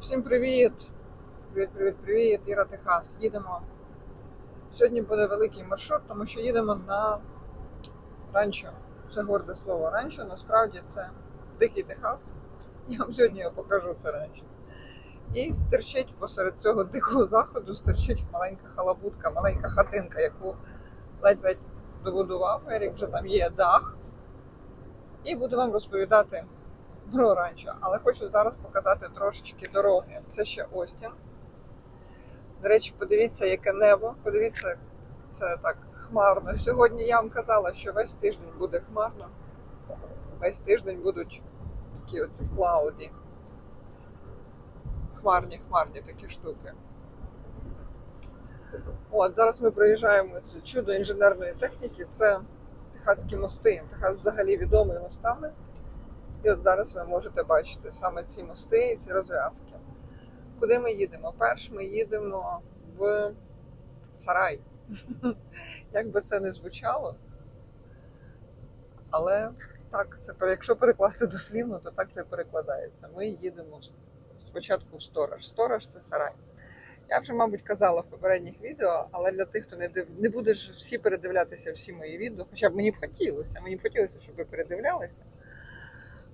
Всім привіт! Привіт, привіт, привіт! Іра Техас. Їдемо. Сьогодні буде великий маршрут, тому що їдемо на ранчо. Це горде слово ранчо. Насправді це дикий Техас. Я вам сьогодні його покажу це ранчо. І стерчить посеред цього дикого заходу, стерчить маленька халабутка, маленька хатинка, яку ледь-ледь добудував Ерік, вже там є дах. І буду вам розповідати про ранчо. Але хочу зараз показати трошечки дороги. Це ще Остін. До речі, подивіться, яке небо. Подивіться, це так хмарно. Сьогодні я вам казала, що весь тиждень буде хмарно. Весь тиждень будуть такі оці клауді. Хмарні, хмарні такі штуки. От, зараз ми проїжджаємо це чудо інженерної техніки. Це Техаські мости. Техас взагалі відомий мостами. І от зараз ви можете бачити саме ці мости і ці розв'язки. Куди ми їдемо? Перш ми їдемо в Сарай. Як би це не звучало, але так, це якщо перекласти дослівно, то так це перекладається. Ми їдемо спочатку в Сторож. Сторож це сарай. Я вже, мабуть, казала в попередніх відео, але для тих, хто не див... не буде ж всі передивлятися всі мої відео, хоча б мені б хотілося, мені б хотілося, щоб ви передивлялися.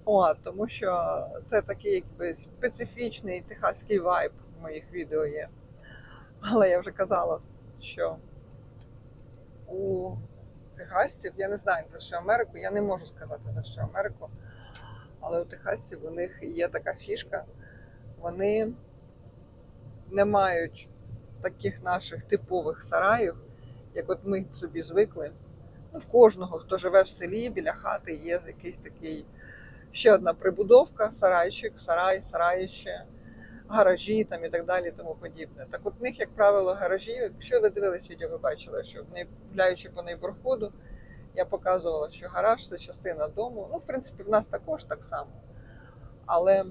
О, тому що це такий якби специфічний техаський вайб в моїх відео є. Але я вже казала, що у техасців, я не знаю за що Америку, я не можу сказати за що Америку, але у техасців у них є така фішка, вони не мають таких наших типових сараїв, як от ми собі звикли. Ну, в кожного, хто живе в селі, біля хати, є якийсь такий ще одна прибудовка, сарайчик, сарай, сараїще, гаражі там і так далі, тому подібне. Так от в них, як правило, гаражі, якщо ви дивились відео, ви бачили, що вони, гуляючи по нейборходу, я показувала, що гараж це частина дому. Ну, в принципі, в нас також так само. Але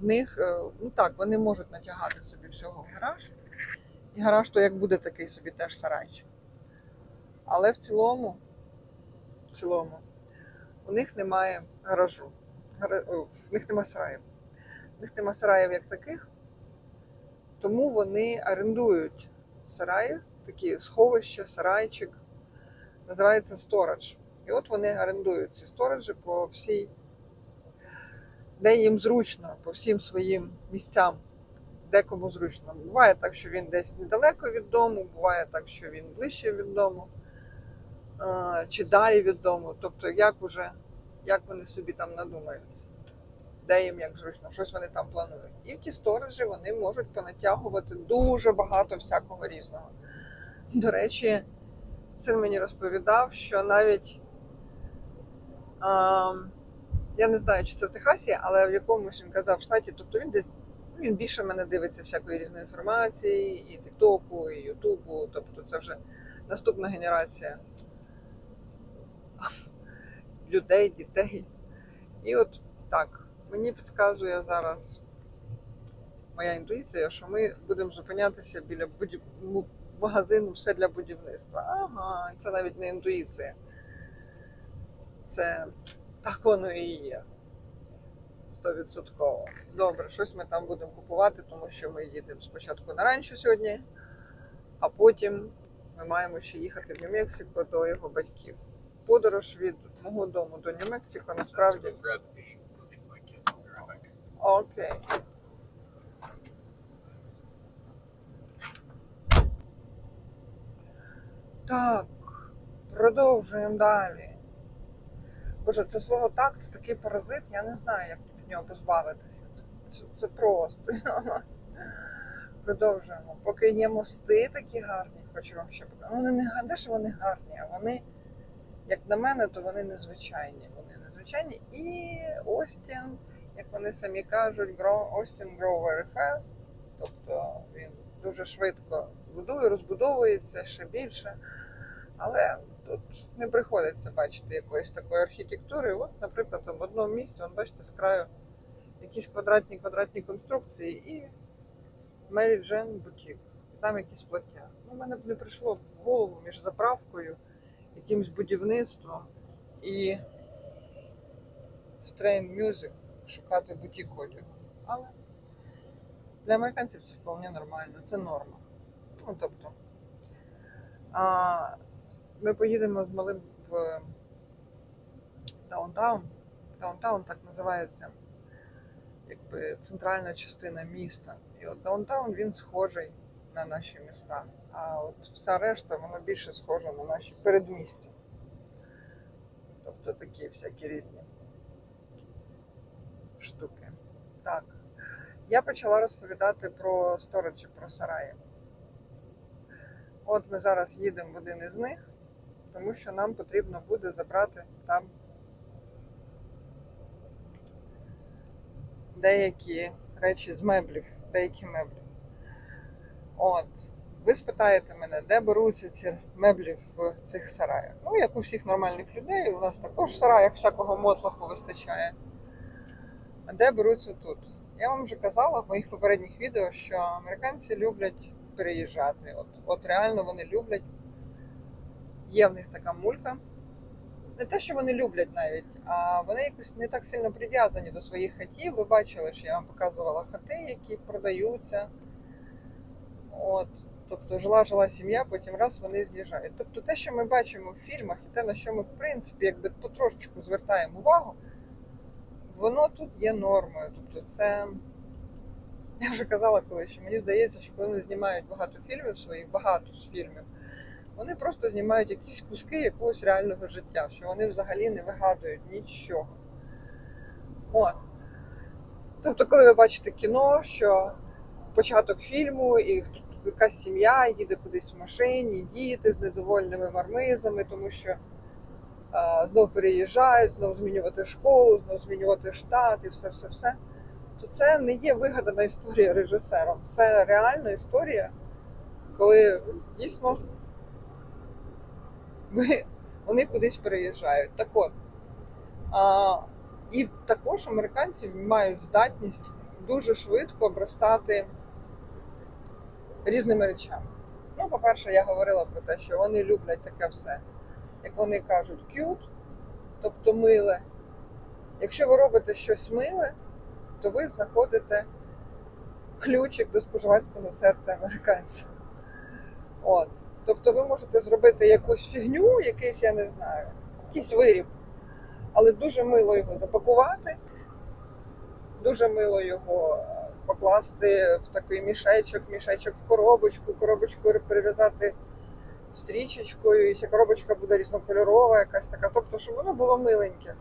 в них, е, ну так, вони можуть натягати собі всього в гараж. І гараж, то як буде такий собі теж сарайчик. Але в цілому, в цілому, у них немає гаражу. Гара- В них немає сараїв. В них немає сараїв як таких, тому вони орендують сараї, такі сховища, сарайчик. Називається сторож. І от вони орендують ці стораджі по всій, де їм зручно, по всім своїм місцям, де кому зручно. Буває так, що він десь недалеко від дому, буває так, що він ближче від дому чи далі від дому. Тобто, як уже, як вони собі там надумаються, де їм як зручно, щось вони там планують. І в ті сторожі вони можуть понатягувати дуже багато всякого різного. До речі, син мені розповідав, що навіть а, я не знаю, чи це в Техасі, але в якомусь він казав штаті, тобто він десь він більше мене дивиться всякої різної інформації, і Тіктоку, і Ютубу. Тобто це вже наступна генерація людей, дітей. І от так, мені підказує зараз моя інтуїція, що ми будемо зупинятися біля будів... магазину все для будівництва. Ага, це навіть не інтуїція. Це так воно і є. Стовідсотково. Добре, щось ми там будемо купувати, тому що ми їдемо спочатку на ранчо сьогодні, а потім ми маємо ще їхати в Нью-Мексико до його батьків. Подорож від мого дому до Нью-Мексико насправді окей. Так, продовжуємо далі. Боже, це слово так, це такий паразит, я не знаю, як від нього позбавитися. Це, це, просто. Продовжуємо. Поки є мости такі гарні, хочу вам ще показати. Вони не га- де ж вони гарні, а вони, як на мене, то вони незвичайні. Вони незвичайні. І Остін, як вони самі кажуть, Austin grow very. Тобто він дуже швидко будує, розбудовується ще більше. Але тут не приходиться бачити якоїсь такої архітектури. От, наприклад, в одному місці, от бачите, з краю якісь квадратні квадратні конструкції і Мері Джен бутік. І там якісь плаття. Ну, мене б не прийшло в голову між заправкою, якимось будівництвом і Strain Music шукати бутік одягу. Але для американців це вполне нормально, це норма. Ну, тобто, а, ми поїдемо з малим в даунтаун. Даунтаун так називається якби центральна частина міста. І от даунтаун він схожий на наші міста. А от вся решта вона більше схожа на наші передмістя. Тобто такі всякі різні штуки. Так. Я почала розповідати про сториджі, про сараї. От ми зараз їдемо в один із них, тому що нам потрібно буде забрати там деякі речі з меблів, деякі меблі. От. Ви спитаєте мене, де беруться ці меблі в цих сараях? Ну, як у всіх нормальних людей, у нас також в сараях всякого мотлаху вистачає. А де беруться тут? Я вам вже казала в моїх попередніх відео, що американці люблять переїжджати. От, от реально вони люблять. Є в них така мулька. Не те, що вони люблять навіть, а вони якось не так сильно прив'язані до своїх хатів. Ви бачили, що я вам показувала хати, які продаються. От. Тобто жила жила сім'я, потім раз вони з'їжджають. Тобто те, що ми бачимо в фільмах, і те, на що ми, в принципі, якби потрошечку звертаємо увагу, воно тут є нормою. Тобто, це я вже казала колись, що мені здається, що коли вони знімають багато фільмів своїх, багато з фільмів, вони просто знімають якісь куски якогось реального життя, що вони взагалі не вигадують нічого. От. Тобто, коли ви бачите кіно, що початок фільму, і тут якась сім'я їде кудись в машині, діти з недовольними мармизами, тому що а, знов переїжджають, знов змінювати школу, знов змінювати штат і все, все, все. То це не є вигадана історія режисером. Це реальна історія, коли дійсно ми, вони кудись переїжджають. Так от. А, і також американці мають здатність дуже швидко обростати різними речами. Ну, по-перше, я говорила про те, що вони люблять таке все, як вони кажуть, cute, тобто миле. Якщо ви робите щось миле, то ви знаходите ключик до споживацького серця американців. От. Тобто ви можете зробити якусь фігню, якийсь, я не знаю, якийсь виріб, але дуже мило його запакувати, дуже мило його покласти в такий мішечок, мішечок в коробочку, коробочку прив'язати стрічечкою, і ця коробочка буде різнокольорова, якась така. Тобто, щоб воно було миленьке.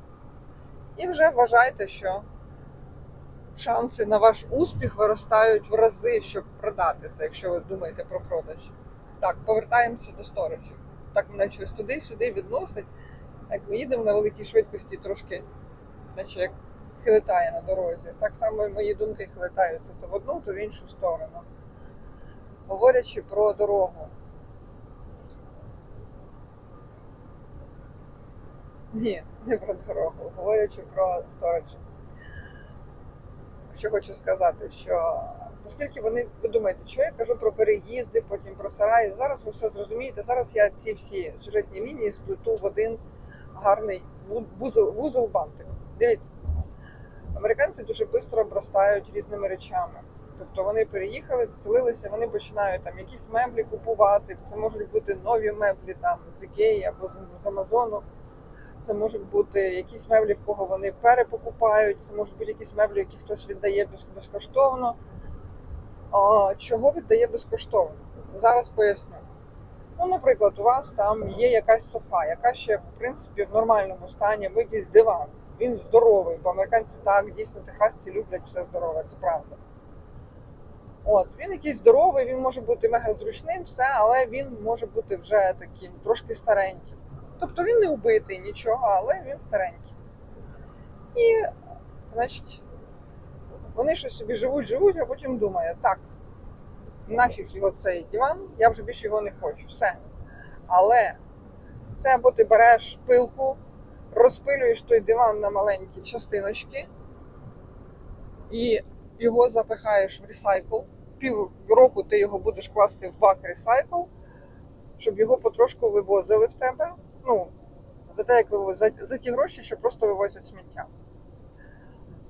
І вже вважайте, що шанси на ваш успіх виростають в рази, щоб продати це, якщо ви думаєте про продаж. Так, повертаємося до сториджу. Так мене щось туди-сюди відносить. Як ми їдемо на великій швидкості, трошки, наче як хилитає на дорозі. Так само і мої думки хилитаються то в одну, то в іншу сторону. Говорячи про дорогу. Ні, не про дорогу, говорячи про сториджі. Що хочу сказати, що оскільки вони, ви думаєте, що я кажу про переїзди, потім про сараї, зараз ви все зрозумієте. Зараз я ці всі сюжетні лінії сплету в один гарний вузол, вузол бантик. Дивіться, американці дуже швидко обростають різними речами. Тобто вони переїхали, заселилися, вони починають там якісь меблі купувати. Це можуть бути нові меблі там з Ікеї або з, Амазону. Це можуть бути якісь меблі, в кого вони перепокупають, це можуть бути якісь меблі, які хтось віддає без- безкоштовно. А, чого віддає безкоштовно? Зараз поясню. Ну, наприклад, у вас там є якась софа, яка ще в принципі в нормальному стані, якийсь диван. Він здоровий, бо американці так дійсно техасці люблять все здорове, це правда. От, він якийсь здоровий, він може бути мега зручним, все, але він може бути вже таким трошки стареньким. Тобто він не убитий нічого, але він старенький. І, значить, вони щось собі живуть, живуть, а потім думають, так, нафіг його цей диван, я вже більше його не хочу. Все. Але це або ти береш пилку, розпилюєш той диван на маленькі частиночки і його запихаєш в ресайкл. Пів року ти його будеш класти в бак ресайкл, щоб його потрошку вивозили в тебе. Ну, за те, як вивозять, за ті гроші, що просто вивозять сміття.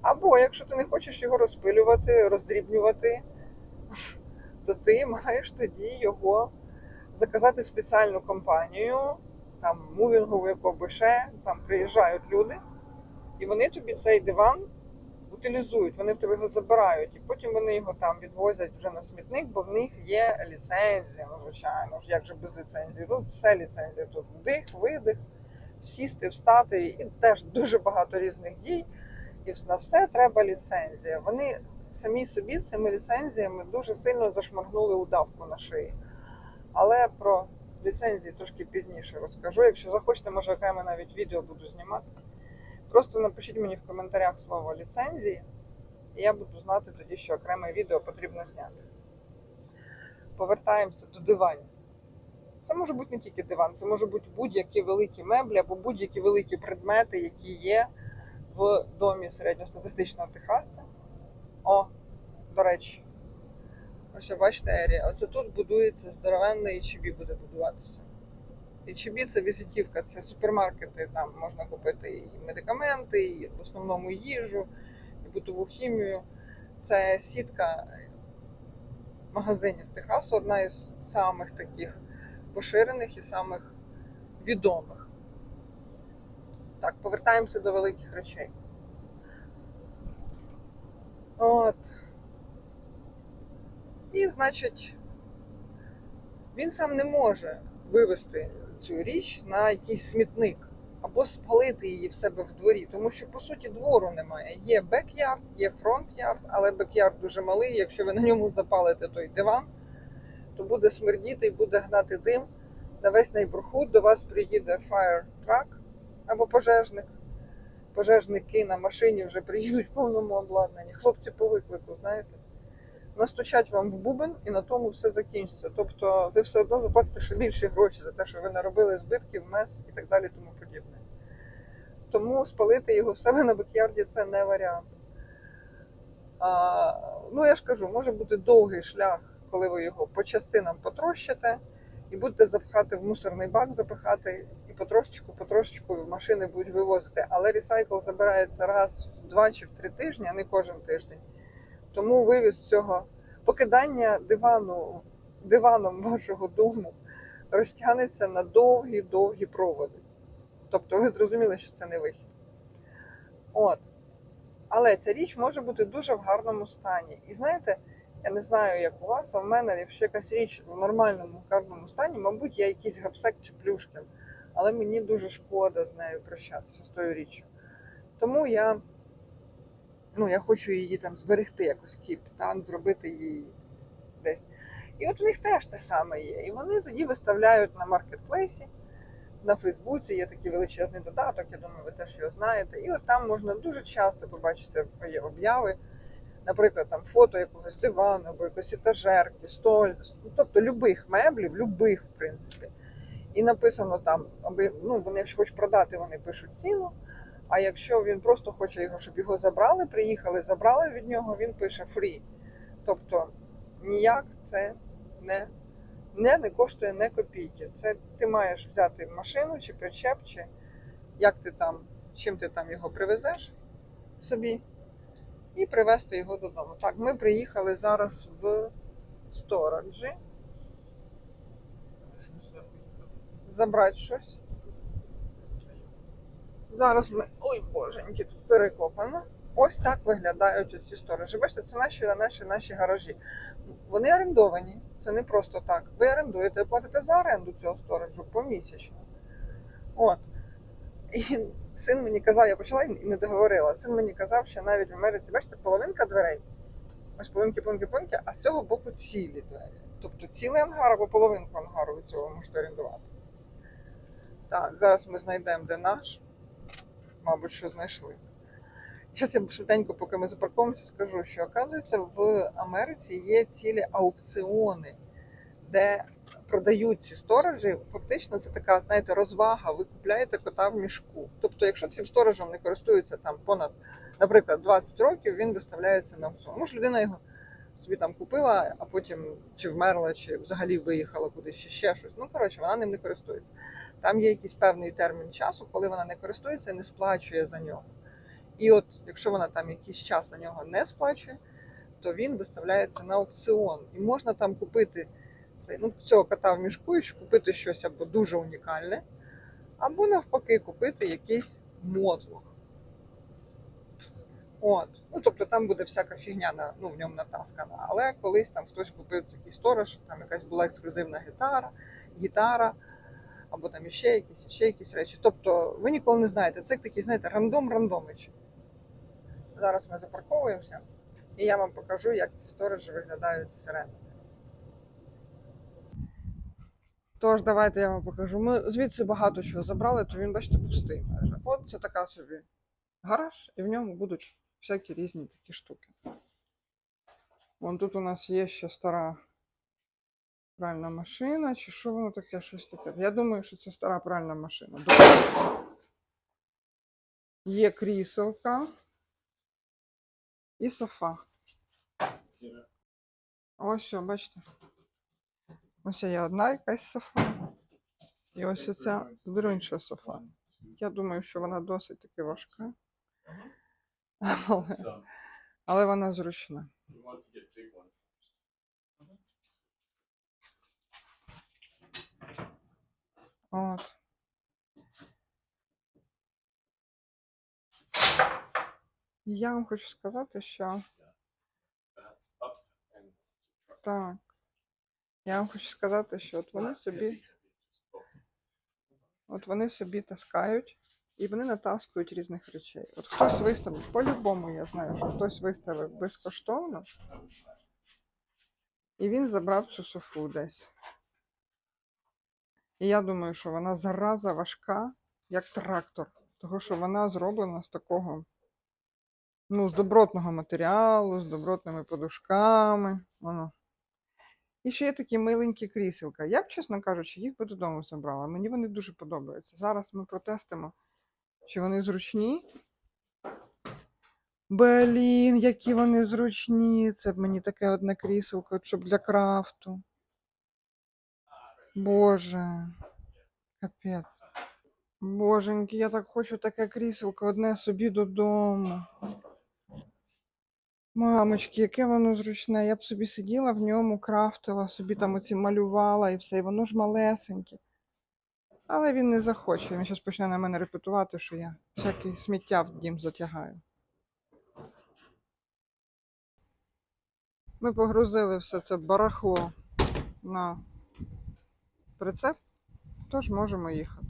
Або якщо ти не хочеш його розпилювати, роздрібнювати, то ти маєш тоді його заказати спеціальну компанію, там мувінгову, яку ще, там приїжджають люди, і вони тобі цей диван утилізують, вони в тебе його забирають, і потім вони його там відвозять вже на смітник, бо в них є ліцензія, ну звичайно ж, як же без ліцензії? Тут все ліцензія. Тут вдих, видих, сісти, встати, і теж дуже багато різних дій. І на все треба ліцензія. Вони самі собі цими ліцензіями дуже сильно зашмаргнули удавку на шиї. Але про ліцензії трошки пізніше розкажу. Якщо захочете, може окремо навіть відео буду знімати. Просто напишіть мені в коментарях слово ліцензії, і я буду знати тоді, що окреме відео потрібно зняти. Повертаємося до диванів. Це може бути не тільки диван, це може бути будь-які великі меблі або будь-які великі предмети, які є в домі середньостатистичного техасця. О, до речі, ось бачите ерія. Оце тут будується здоровенний HB буде будуватися. HB це візитівка, це супермаркети, там можна купити і медикаменти, і в основному їжу, і бутову хімію. Це сітка магазинів Техасу, одна із самих таких поширених і самих відомих. Так, повертаємося до великих речей. От. І, значить, він сам не може вивезти цю річ на якийсь смітник або спалити її в себе в дворі, тому що по суті двору немає. Є бек-ярд, є фронт-ярд, але бек-ярд дуже малий. Якщо ви на ньому запалите той диван, то буде смердіти і буде гнати дим. На весь найбурхут до вас приїде fire truck або пожежник. Пожежники на машині вже приїдуть в повному обладнанні. Хлопці по виклику, знаєте, настучать вам в бубен і на тому все закінчиться. Тобто ви все одно заплатите ще більші гроші за те, що ви наробили збитків, мес і так далі, тому подібне. Тому спалити його в себе на бекярді це не варіант. А, ну, я ж кажу, може бути довгий шлях, коли ви його по частинам потрощите і будете запхати в мусорний бак, запихати і потрошечку, потрошечку машини будуть вивозити. Але ресайкл забирається раз в два чи в три тижні, а не кожен тиждень. Тому вивіз цього покидання дивану, диваном вашого дому розтягнеться на довгі-довгі проводи. Тобто ви зрозуміли, що це не вихід. От. Але ця річ може бути дуже в гарному стані. І знаєте, я не знаю, як у вас, а в мене, якщо якась річ в нормальному гарному стані, мабуть, я якийсь гапсек чи плюшкін. Але мені дуже шкода з нею прощатися з тою річчю. Тому я, ну, я хочу її там зберегти якось кіп, так, зробити її десь. І от в них теж те саме є. І вони тоді виставляють на маркетплейсі, на Фейсбуці є такий величезний додаток, я думаю, ви теж його знаєте. І от там можна дуже часто побачити обяви наприклад, там фото якогось дивану або якоїсь етажерки, столь, ну, тобто любих меблів, любих, в принципі. І написано там, аби ну вони, якщо хочуть продати, вони пишуть ціну. А якщо він просто хоче його, щоб його забрали, приїхали, забрали від нього, він пише free. Тобто ніяк це не, не, не коштує не копійки. Це ти маєш взяти машину чи причеп, чи як ти там, чим ти там його привезеш собі і привезти його додому. Так, ми приїхали зараз в Сторанджі. Забрати щось. Зараз ми. Ой, боженьки, тут перекопано. Ось так виглядають ці сторожі. Бачите, це наші наші, наші гаражі. Вони орендовані. Це не просто так. Ви орендуєте, платите за оренду цього стоraджу помісячно. От. І син мені казав, я почала і не договорила. Син мені казав, що навіть в Америці, бачите, половинка дверей. Ось половинки, половинки, половинки, а з цього боку цілі двері. Тобто цілий ангар або половинку ангару від цього можете орендувати. Так, зараз ми знайдемо, де наш. Мабуть, що знайшли. Зараз я швиденько, поки ми запарковуємося, скажу, що оказується, в Америці є цілі аукціони, де продають ці сторажі. Фактично, це така, знаєте, розвага. Ви купляєте кота в мішку. Тобто, якщо цим сторожем не користується там понад, наприклад, 20 років, він виставляється на аукціон. Може, людина його собі там купила, а потім чи вмерла, чи взагалі виїхала кудись чи ще щось. Ну, коротше, вона ним не користується. Там є якийсь певний термін часу, коли вона не користується і не сплачує за нього. І от, якщо вона там якийсь час на нього не сплачує, то він виставляється на аукціон. І можна там купити цей, ну, цього кота в мішку і купити щось або дуже унікальне, або навпаки купити якийсь мотлох. От. Ну, тобто там буде всяка фігня на, ну, в ньому натаскана. Але колись там хтось купив такий сторож, там якась була ексклюзивна гітара, гітара, або там іще якісь, іще якісь речі. Тобто ви ніколи не знаєте. Це такий, знаєте, рандом-рандомич. Зараз ми запарковуємося, і я вам покажу, як ці сторожі виглядають зсередини. Тож, давайте я вам покажу. Ми звідси багато чого забрали, то він, бачите, пустий майже. От це така собі гараж, і в ньому будуть всякі різні такі штуки. Вон тут у нас є ще стара пральна машина, чи що воно таке, щось таке. Я думаю, що це стара пральна машина. Добре. Є кріселка і софа. Ось що, бачите. Ось є одна якась софа. І ось оця інша софа. Я думаю, що вона досить таки важка. Але, але вона зручна. От. Я вам хочу сказати, що так. Я вам хочу сказати, що от вони собі, от вони собі таскають і вони натаскують різних речей. От хтось виставив, по-любому я знаю, що хтось виставив безкоштовно, і він забрав цю софу десь. І я думаю, що вона зараза важка, як трактор, того що вона зроблена з такого, ну, з добротного матеріалу, з добротними подушками. Воно. І ще є такі миленькі кріселка. Я б, чесно кажучи, їх би додому забрала. Мені вони дуже подобаються. Зараз ми протестимо, чи вони зручні. Блін, які вони зручні. Це б мені таке одне кріселко, щоб для крафту. Боже. Капець. Боженьки, я так хочу таке кріселко одне собі додому. Мамочки, яке воно зручне. Я б собі сиділа в ньому, крафтила, собі там оці малювала і все, і воно ж малесеньке. Але він не захоче. Він зараз почне на мене репетувати, що я всяке сміття в дім затягаю. Ми погрузили все це барахло на прицеп, тож можемо їхати.